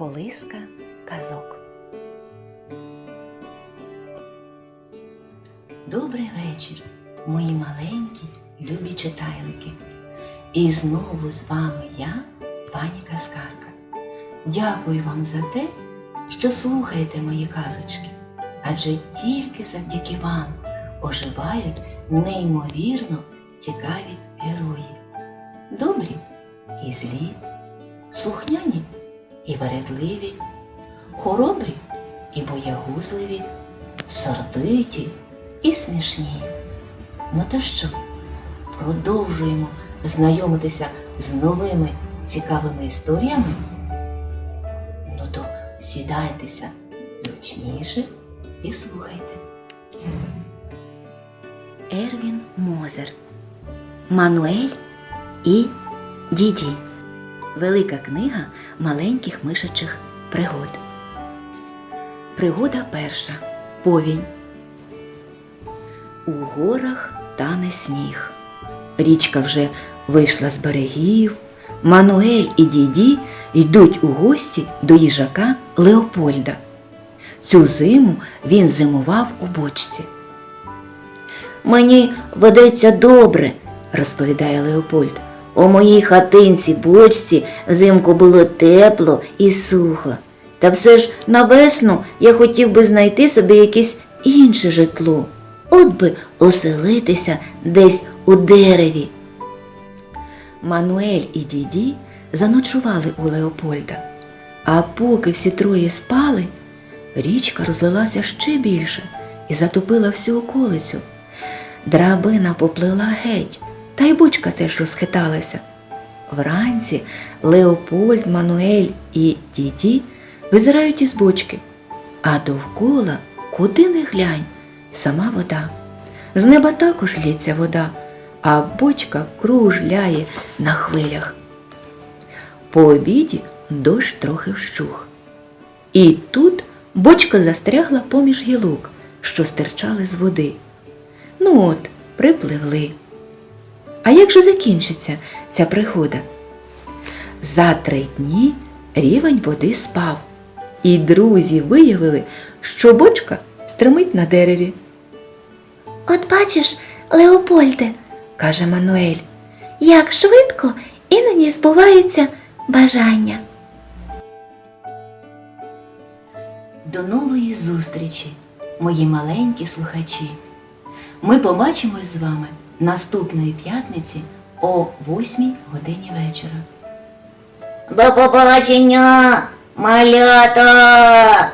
Колиска казок. Добрий вечір, мої маленькі любі читайлики. І знову з вами я, пані Казкарка. Дякую вам за те, що слухаєте мої казочки, адже тільки завдяки вам оживають неймовірно цікаві герої. Добрі і злі, слухняні і вередливі, хоробрі і боягузливі, сердиті і смішні. Ну то що, продовжуємо знайомитися з новими цікавими історіями? Ну то сідайтеся зручніше і слухайте. Ервін Мозер Мануель і Діді. Велика книга маленьких мишачих пригод. Пригода перша. Повінь. У горах тане сніг. Річка вже вийшла з берегів. Мануель і діді йдуть у гості до їжака Леопольда. Цю зиму він зимував у бочці. Мені ведеться добре, розповідає Леопольд. У моїй хатинці бочці взимку було тепло і сухо. Та все ж на весну я хотів би знайти собі якесь інше житло. От би оселитися десь у дереві. Мануель і діді заночували у Леопольда. А поки всі троє спали, річка розлилася ще більше і затопила всю околицю. Драбина поплила геть, та й бочка теж розхиталася. Вранці Леопольд, Мануель і діді визирають із бочки, а довкола, куди не глянь, сама вода. З неба також лється вода, а бочка кружляє на хвилях. По обіді дощ трохи вщух. І тут бочка застрягла поміж гілок, що стирчали з води. Ну от, припливли. А як же закінчиться ця пригода? За три дні рівень води спав, і друзі виявили, що бочка стримить на дереві. От бачиш, Леопольде, каже Мануель, як швидко іноді збуваються бажання. До нової зустрічі, мої маленькі слухачі. Ми побачимось з вами наступної п'ятниці о 8 годині вечора. До побачення, малята!